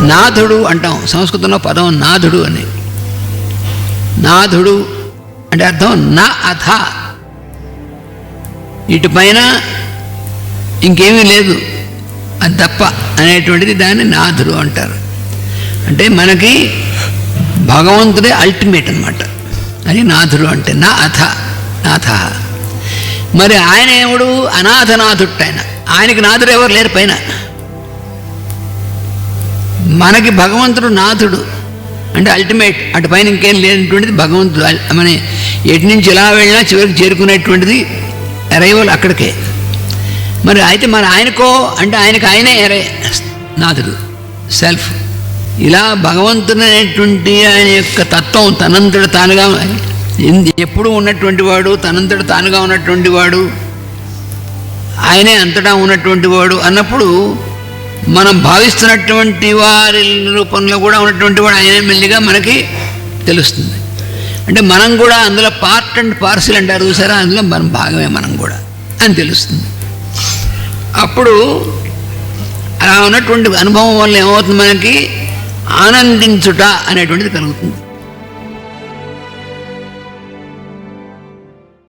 నాథుడు అంటాం. సంస్కృతంలో పదం నాథుడు అని. నాథుడు అంటే అర్థం నా అథ. ఇటుపైన ఇంకేమీ లేదు. అది తప్ప అనేటువంటిది దాన్ని నాథుడు అంటారు. అంటే మనకి భగవంతుడే అల్టిమేట్ అనమాట అది నాథుడు అంటే నా అథ నాథ. మరి ఆయన ఏముడు అనాథనాథుడు ఆయన. ఆయనకి నాథుడు ఎవరు లేరు పైన. మనకి భగవంతుడు నాథుడు. అంటే అల్టిమేట్ అటు పైన ఇంకేం లేనటువంటిది భగవంతుడు. మన ఎటు నుంచి ఎలా వెళ్ళినా చివరికి చేరుకునేటువంటిది అరైవల్ అక్కడికే. మరి అయితే మరి ఆయనకో అంటే ఆయనకు ఆయనే ఎరే నాథుడు సెల్ఫ్ ఇలా భగవంతుడు అనేటువంటి ఆయన యొక్క తత్వం తనంతట తానుగా ఎందు- ఉన్నటువంటి వాడు తనంతట తానుగా ఉన్నటువంటి వాడు ఆయనే అంతటా ఉన్నటువంటి వాడు అన్నప్పుడు మనం భావిస్తున్నటువంటి వారి రూపంలో కూడా ఉన్నటువంటి వాడు ఆయన మెల్లిగా మనకి తెలుస్తుంది. అంటే మనం కూడా అందులో పార్ట్ అండ్ పార్సిల్ అంటారు చూసారా? అందులో మనం భాగమే మనం కూడా అని తెలుస్తుంది. అప్పుడు అలా ఉన్నటువంటి అనుభవం వల్ల ఏమవుతుంది మనకి? ఆనందించుట అనేటువంటిది కలుగుతుంది.